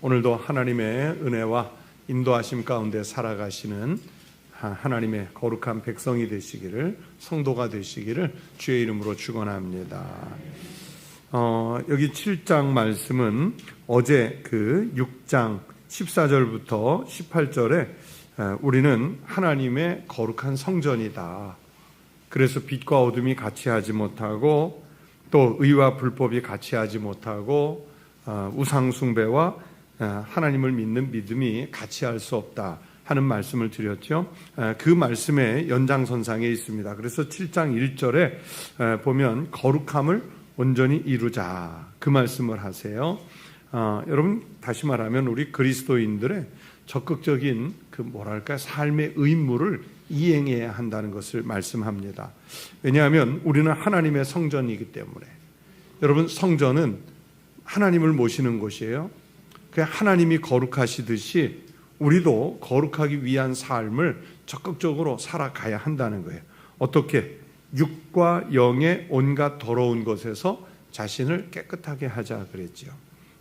오늘도 하나님의 은혜와 인도하심 가운데 살아가시는 하- 하나님의 거룩한 백성이 되시기를 성도가 되시기를 주의 이름으로 축원합니다. 어, 여기 7장 말씀은 어제 그 6장 14절부터 18절에 우리는 하나님의 거룩한 성전이다. 그래서 빛과 어둠이 같이 하지 못하고 또 의와 불법이 같이 하지 못하고 어, 우상 숭배와 어, 하나님을 믿는 믿음이 같이 할 수 없다 하는 말씀을 드렸죠. 어, 그 말씀의 연장선상에 있습니다. 그래서 7장 1절에 보면 거룩함을 온전히 이루자 그 말씀을 하세요. 어, 여러분 다시 말하면 우리 그리스도인들의 적극적인 그 뭐랄까 삶의 의무를 이행해야 한다는 것을 말씀합니다. 왜냐하면 우리는 하나님의 성전이기 때문에 여러분 성전은 하나님을 모시는 곳이에요. 그 하나님이 거룩하시듯이 우리도 거룩하기 위한 삶을 적극적으로 살아가야 한다는 거예요. 어떻게 육과 영의 온갖 더러운 것에서 자신을 깨끗하게 하자 그랬죠.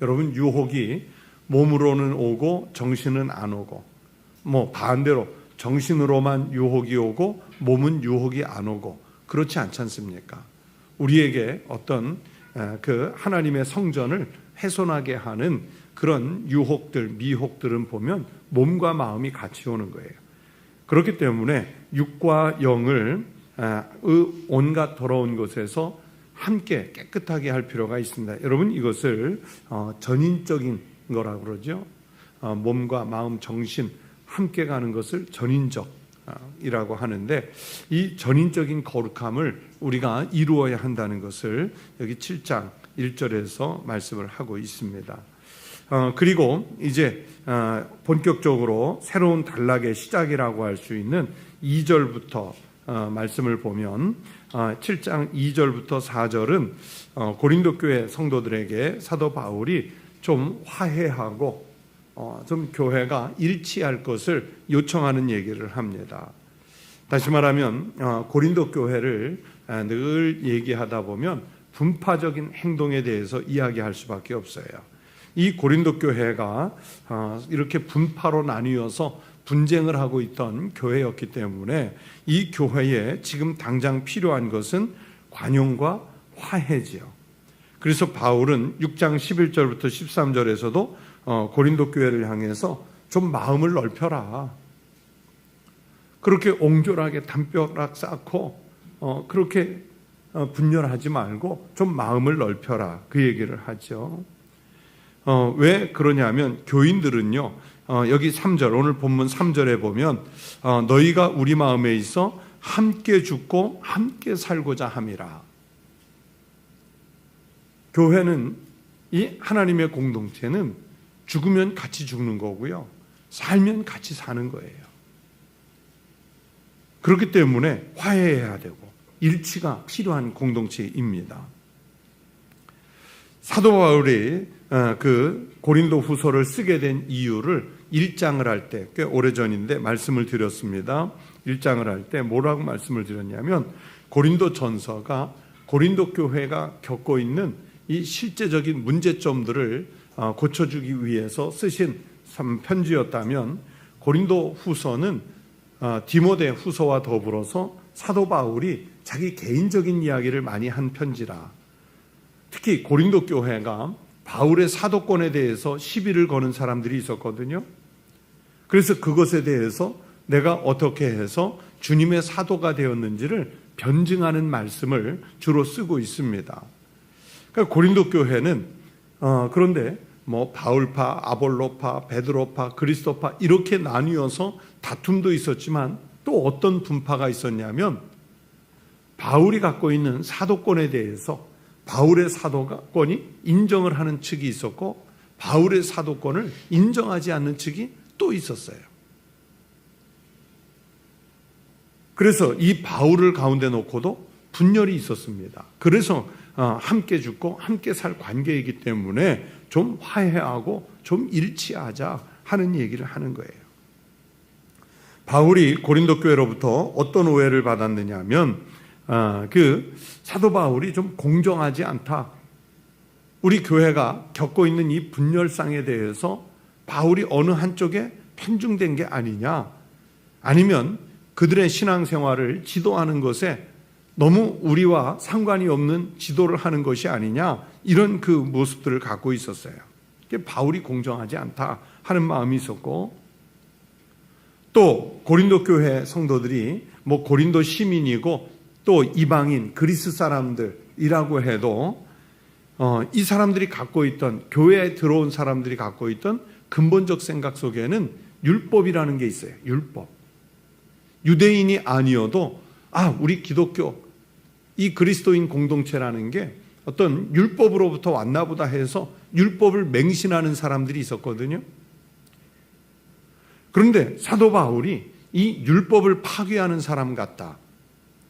여러분 유혹이 몸으로는 오고 정신은 안 오고 뭐 반대로 정신으로만 유혹이 오고 몸은 유혹이 안 오고 그렇지 않지 않습니까? 우리에게 어떤 그 하나님의 성전을 훼손하게 하는 그런 유혹들, 미혹들은 보면 몸과 마음이 같이 오는 거예요. 그렇기 때문에 육과 영을 온갖 더러운 것에서 함께 깨끗하게 할 필요가 있습니다. 여러분 이것을 어, 전인적인 거라고 그러죠. 어, 몸과 마음, 정신 함께 가는 것을 전인적이라고 하는데 이 전인적인 거룩함을 우리가 이루어야 한다는 것을 여기 7장 1절에서 말씀을 하고 있습니다. 어, 그리고 이제 어, 본격적으로 새로운 단락의 시작이라고 할 수 있는 2절부터 어, 말씀을 보면 어, 7장 2절부터 4절은 어, 고린도 교회 성도들에게 사도 바울이 좀 화해하고 어, 좀 교회가 일치할 것을 요청하는 얘기를 합니다. 다시 말하면 어, 고린도 교회를 아, 늘 얘기하다 보면 분파적인 행동에 대해서 이야기할 수밖에 없어요. 이 고린도 교회가 어, 이렇게 분파로 나뉘어서 분쟁을 하고 있던 교회였기 때문에 이 교회에 지금 당장 필요한 것은 관용과 화해지요. 그래서 바울은 6장 11절부터 13절에서도 어, 고린도 교회를 향해서 좀 마음을 넓혀라. 그렇게 옹졸하게 담벼락 쌓고 어, 그렇게 어, 분열하지 말고 좀 마음을 넓혀라. 그 얘기를 하죠. 어, 왜 그러냐면 교인들은요. 어, 여기 3절 오늘 본문 3절에 보면 어, 너희가 우리 마음에 있어 함께 죽고 함께 살고자 함이라. 교회는 이 하나님의 공동체는 죽으면 같이 죽는 거고요. 살면 같이 사는 거예요. 그렇기 때문에 화해해야 되고 일치가 필요한 공동체입니다. 사도 바울이 어, 그 고린도 후서를 쓰게 된 이유를 1장을 할 때 꽤 오래전인데 말씀을 드렸습니다. 1장을 할 때 뭐라고 말씀을 드렸냐면 고린도 전서가 고린도 교회가 겪고 있는 이 실제적인 문제점들을 어, 고쳐주기 위해서 쓰신 편지였다면 고린도 후서는 어, 디모데 후서와 더불어서 사도 바울이 자기 개인적인 이야기를 많이 한 편지라 특히 고린도 교회가 바울의 사도권에 대해서 시비를 거는 사람들이 있었거든요. 그래서 그것에 대해서 내가 어떻게 해서 주님의 사도가 되었는지를 변증하는 말씀을 주로 쓰고 있습니다. 그러니까 고린도 교회는 어, 그런데 뭐 바울파, 아볼로파, 베드로파, 그리스도파 이렇게 나뉘어서 다툼도 있었지만 또 어떤 분파가 있었냐면 바울이 갖고 있는 사도권에 대해서 바울의 사도권이 인정을 하는 측이 있었고 바울의 사도권을 인정하지 않는 측이 또 있었어요. 그래서 이 바울을 가운데 놓고도 분열이 있었습니다. 그래서 어, 함께 죽고 함께 살 관계이기 때문에 좀 화해하고 좀 일치하자 하는 얘기를 하는 거예요. 바울이 고린도 교회로부터 어떤 오해를 받았느냐면 어, 그 사도 바울이 좀 공정하지 않다. 우리 교회가 겪고 있는 이 분열상에 대해서 바울이 어느 한쪽에 편중된 게 아니냐? 아니면 그들의 신앙생활을 지도하는 것에 너무 우리와 상관이 없는 지도를 하는 것이 아니냐? 이런 그 모습들을 갖고 있었어요. 바울이 공정하지 않다 하는 마음이 있었고 또 고린도 교회 성도들이 뭐 고린도 시민이고 또 이방인 그리스 사람들이라고 해도 어, 이 사람들이 갖고 있던 교회에 들어온 사람들이 갖고 있던 근본적 생각 속에는 율법이라는 게 있어요. 율법. 유대인이 아니어도 아 우리 기독교 이 그리스도인 공동체라는 게 어떤 율법으로부터 왔나 보다 해서 율법을 맹신하는 사람들이 있었거든요. 그런데 사도 바울이 이 율법을 파괴하는 사람 같다.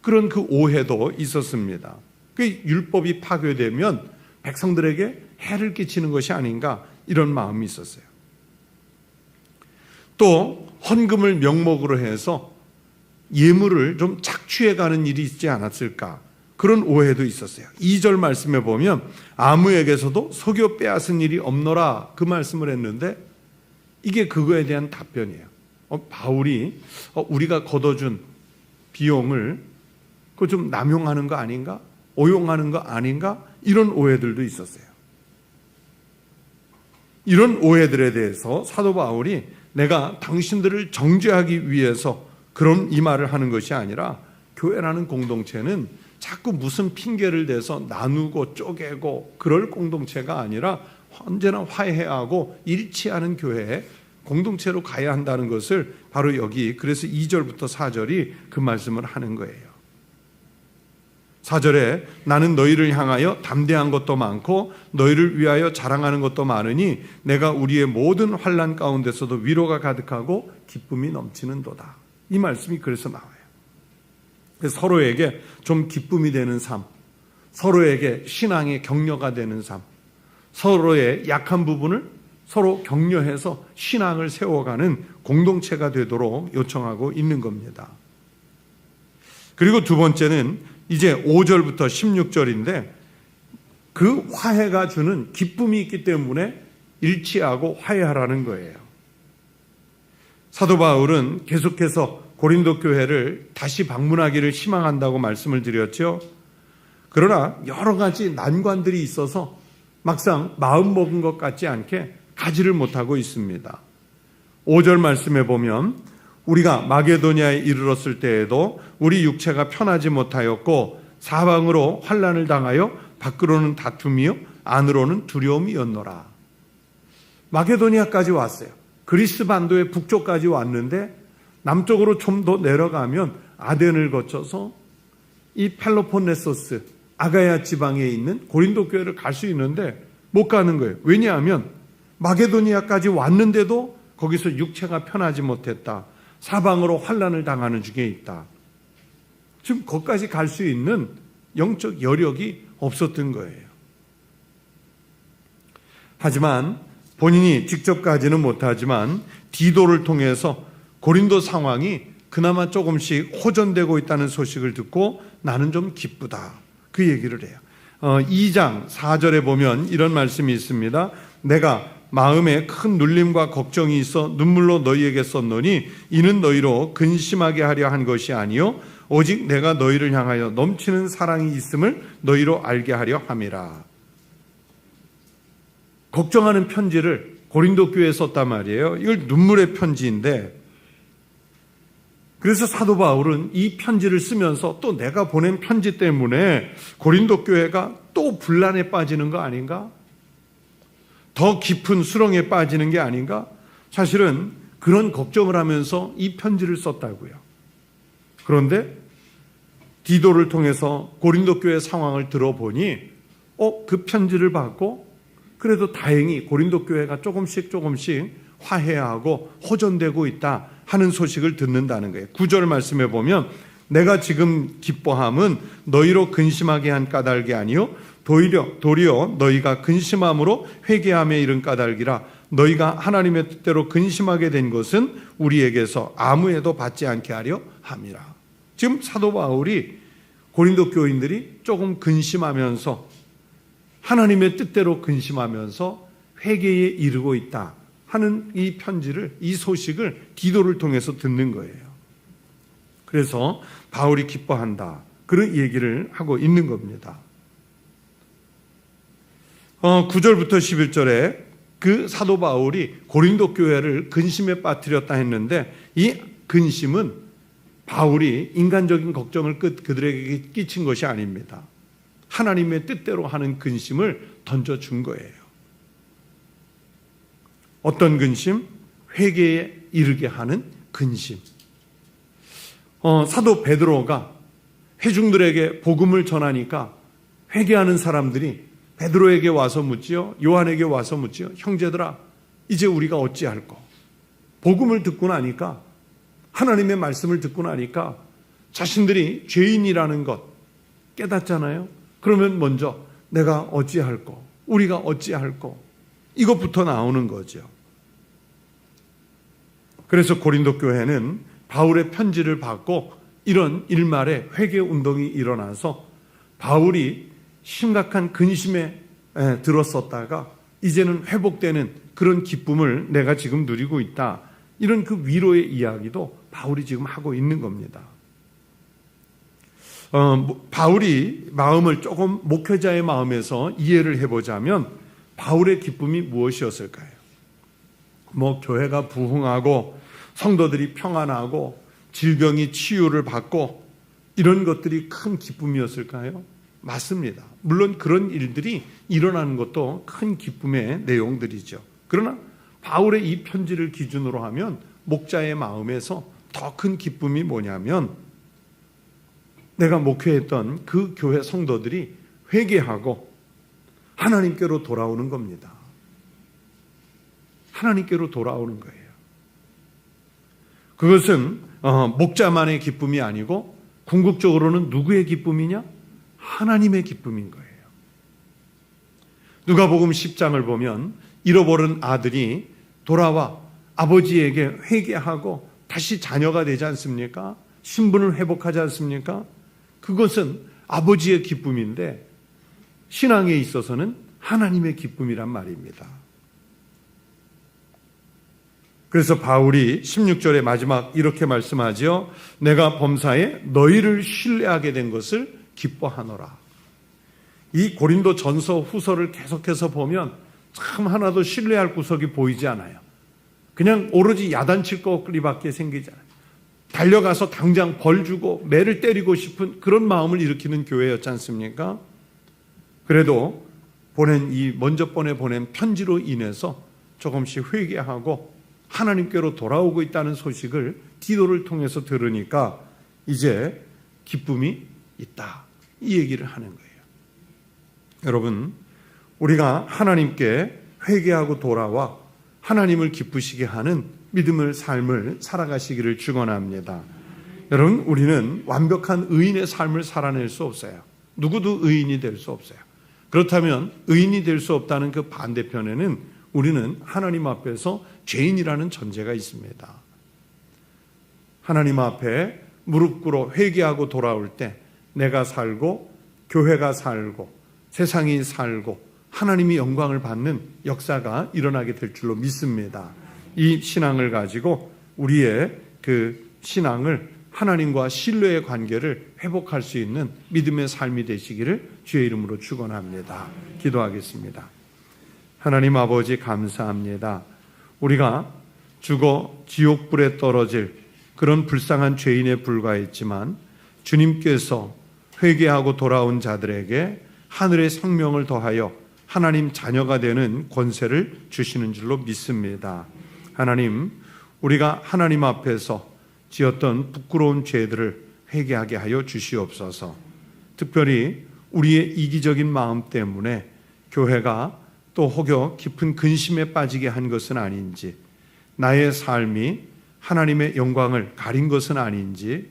그런 그 오해도 있었습니다. 그 율법이 파괴되면 백성들에게 해를 끼치는 것이 아닌가 이런 마음이 있었어요. 또 헌금을 명목으로 해서 예물을 좀 착취해 가는 일이 있지 않았을까 그런 오해도 있었어요. 2절 말씀에 보면 아무에게서도 속여 빼앗은 일이 없노라 그 말씀을 했는데 이게 그거에 대한 답변이에요. 어, 바울이 어, 우리가 걷어준 비용을 그좀 남용하는 거 아닌가? 오용하는 거 아닌가? 이런 오해들도 있었어요. 이런 오해들에 대해서 사도 바울이 내가 당신들을 정죄하기 위해서 그런 이 말을 하는 것이 아니라 교회라는 공동체는 자꾸 무슨 핑계를 대서 나누고 쪼개고 그럴 공동체가 아니라 언제나 화해하고 일치하는 교회에 공동체로 가야 한다는 것을 바로 여기 그래서 2절부터 4절이 그 말씀을 하는 거예요. 4절에 나는 너희를 향하여 담대한 것도 많고 너희를 위하여 자랑하는 것도 많으니 내가 우리의 모든 환란 가운데서도 위로가 가득하고 기쁨이 넘치는도다. 이 말씀이 그래서 나와요. 서로에게 좀 기쁨이 되는 삶, 서로에게 신앙의 격려가 되는 삶, 서로의 약한 부분을 서로 격려해서 신앙을 세워가는 공동체가 되도록 요청하고 있는 겁니다. 그리고 두 번째는 이제 5절부터 16절인데 그 화해가 주는 기쁨이 있기 때문에 일치하고 화해하라는 거예요. 사도 바울은 계속해서 고린도 교회를 다시 방문하기를 희망한다고 말씀을 드렸죠. 그러나 여러 가지 난관들이 있어서 막상 마음 먹은 것 같지 않게 가지를 못하고 있습니다. 5절 말씀에 보면 우리가 마게도니아에 이르렀을 때에도 우리 육체가 편하지 못하였고 사방으로 환란을 당하여 밖으로는 다툼이요 안으로는 두려움이었노라. 마게도니아까지 왔어요. 그리스 반도의 북쪽까지 왔는데 남쪽으로 좀 더 내려가면 아덴을 거쳐서 이 펠로폰네소스 아가야 지방에 있는 고린도 교회를 갈 수 있는데 못 가는 거예요. 왜냐하면 마게도니아까지 왔는데도 거기서 육체가 편하지 못했다. 사방으로 환란을 당하는 중에 있다. 지금 거기까지 갈 수 있는 영적 여력이 없었던 거예요. 하지만 본인이 직접까지는 못하지만 디도를 통해서 고린도 상황이 그나마 조금씩 호전되고 있다는 소식을 듣고 나는 좀 기쁘다. 그 얘기를 해요. 어, 2장 4절에 보면 이런 말씀이 있습니다. 내가 마음에 큰 눌림과 걱정이 있어 눈물로 너희에게 썼노니 이는 너희로 근심하게 하려 한 것이 아니요 오직 내가 너희를 향하여 넘치는 사랑이 있음을 너희로 알게 하려 함이라. 걱정하는 편지를 고린도 교회에 썼단 말이에요. 이걸 눈물의 편지인데 그래서 사도 바울은 이 편지를 쓰면서 또 내가 보낸 편지 때문에 고린도 교회가 또 분란에 빠지는 거 아닌가? 더 깊은 수렁에 빠지는 게 아닌가? 사실은 그런 걱정을 하면서 이 편지를 썼다고요. 그런데 디도를 통해서 고린도 교회 상황을 들어보니 어, 그 편지를 받고 그래도 다행히 고린도 교회가 조금씩 조금씩 화해하고 호전되고 있다. 하는 소식을 듣는다는 거예요. 구절 말씀에 보면 내가 지금 기뻐함은 너희로 근심하게 한 까닭이 아니요 도리어 도리어 너희가 근심함으로 회개함에 이른 까닭이라 너희가 하나님의 뜻대로 근심하게 된 것은 우리에게서 아무에도 받지 않게 하려 함이라. 지금 사도 바울이 고린도 교인들이 조금 근심하면서 하나님의 뜻대로 근심하면서 회개에 이르고 있다 하는 이 편지를 이 소식을 디도를 통해서 듣는 거예요. 그래서 바울이 기뻐한다. 그런 얘기를 하고 있는 겁니다. 어, 9절부터 11절에 그 사도 바울이 고린도 교회를 근심에 빠뜨렸다 했는데 이 근심은 바울이 인간적인 걱정을 끝 그들에게 끼친 것이 아닙니다. 하나님의 뜻대로 하는 근심을 던져 준 거예요. 어떤 근심? 회개에 이르게 하는 근심. 어, 사도 베드로가 회중들에게 복음을 전하니까 회개하는 사람들이 베드로에게 와서 묻지요. 요한에게 와서 묻지요. 형제들아, 이제 우리가 어찌할 거? 복음을 듣고 나니까 하나님의 말씀을 듣고 나니까 자신들이 죄인이라는 것 깨닫잖아요. 그러면 먼저 내가 어찌할 거? 우리가 어찌할 거? 이것부터 나오는 거죠. 그래서 고린도 교회는 바울의 편지를 받고 이런 일말의 회개 운동이 일어나서 바울이 심각한 근심에 들었었다가 이제는 회복되는 그런 기쁨을 내가 지금 누리고 있다. 이런 그 위로의 이야기도 바울이 지금 하고 있는 겁니다. 어, 뭐, 바울이 마음을 조금 목회자의 마음에서 이해를 해보자면 바울의 기쁨이 무엇이었을까요? 뭐 교회가 부흥하고 성도들이 평안하고 질병이 치유를 받고 이런 것들이 큰 기쁨이었을까요? 맞습니다. 물론 그런 일들이 일어나는 것도 큰 기쁨의 내용들이죠. 그러나 바울의 이 편지를 기준으로 하면 목자의 마음에서 더 큰 기쁨이 뭐냐면 내가 목회했던 그 교회 성도들이 회개하고 하나님께로 돌아오는 겁니다. 하나님께로 돌아오는 거예요. 그것은 어, 목자만의 기쁨이 아니고 궁극적으로는 누구의 기쁨이냐? 하나님의 기쁨인 거예요. 누가복음 10장을 보면 잃어버린 아들이 돌아와 아버지에게 회개하고 다시 자녀가 되지 않습니까? 신분을 회복하지 않습니까? 그것은 아버지의 기쁨인데 신앙에 있어서는 하나님의 기쁨이란 말입니다. 그래서 바울이 16절의 마지막 이렇게 말씀하지요. 내가 범사에 너희를 신뢰하게 된 것을 기뻐하노라. 이 고린도 전서 후서를 계속해서 보면 참 하나도 신뢰할 구석이 보이지 않아요. 그냥 오로지 야단칠 거리밖에 생기지 않아요. 달려가서 당장 벌 주고 매를 때리고 싶은 그런 마음을 일으키는 교회였지 않습니까? 그래도 보낸 이 먼저 번에 보낸 편지로 인해서 조금씩 회개하고 하나님께로 돌아오고 있다는 소식을 디도를 통해서 들으니까 이제 기쁨이 있다. 이 얘기를 하는 거예요. 여러분, 우리가 하나님께 회개하고 돌아와 하나님을 기쁘시게 하는 믿음을 삶을 살아가시기를 축원합니다. 여러분, 우리는 완벽한 의인의 삶을 살아낼 수 없어요. 누구도 의인이 될 수 없어요. 그렇다면 의인이 될 수 없다는 그 반대편에는 우리는 하나님 앞에서 죄인이라는 전제가 있습니다. 하나님 앞에 무릎 꿇어 회개하고 돌아올 때 내가 살고 교회가 살고 세상이 살고 하나님이 영광을 받는 역사가 일어나게 될 줄로 믿습니다. 이 신앙을 가지고 우리의 그 신앙을 하나님과 신뢰의 관계를 회복할 수 있는 믿음의 삶이 되시기를 주의 이름으로 축원합니다. 기도하겠습니다. 하나님 아버지 감사합니다. 우리가 죽어 지옥불에 떨어질 그런 불쌍한 죄인에 불과했지만 주님께서 회개하고 돌아온 자들에게 하늘의 생명을 더하여 하나님 자녀가 되는 권세를 주시는 줄로 믿습니다. 하나님, 우리가 하나님 앞에서 지었던 부끄러운 죄들을 회개하게 하여 주시옵소서. 특별히 우리의 이기적인 마음 때문에 교회가 또 혹여 깊은 근심에 빠지게 한 것은 아닌지, 나의 삶이 하나님의 영광을 가린 것은 아닌지,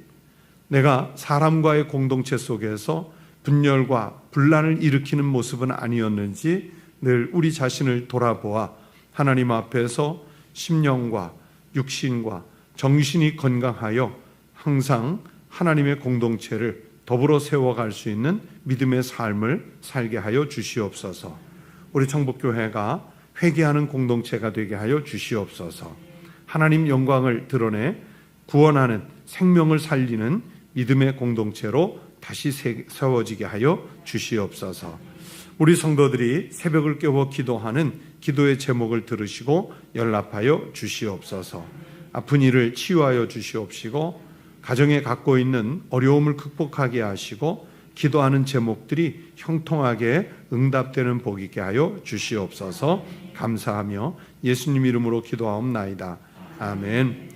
내가 사람과의 공동체 속에서 분열과 분란을 일으키는 모습은 아니었는지 늘 우리 자신을 돌아보아 하나님 앞에서 심령과 육신과 정신이 건강하여 항상 하나님의 공동체를 더불어 세워갈 수 있는 믿음의 삶을 살게 하여 주시옵소서. 우리 청복교회가 회개하는 공동체가 되게 하여 주시옵소서. 하나님 영광을 드러내 구원하는 생명을 살리는 믿음의 공동체로 다시 세- 세워지게 하여 주시옵소서. 우리 성도들이 새벽을 깨워 기도하는 기도의 제목을 들으시고 연락하여 주시옵소서. 아픈 이를 치유하여 주시옵시고 가정에 갖고 있는 어려움을 극복하게 하시고 기도하는 제목들이 형통하게 응답되는 복 있게 하여 주시옵소서. 감사하며 예수님 이름으로 기도하옵나이다. 아멘.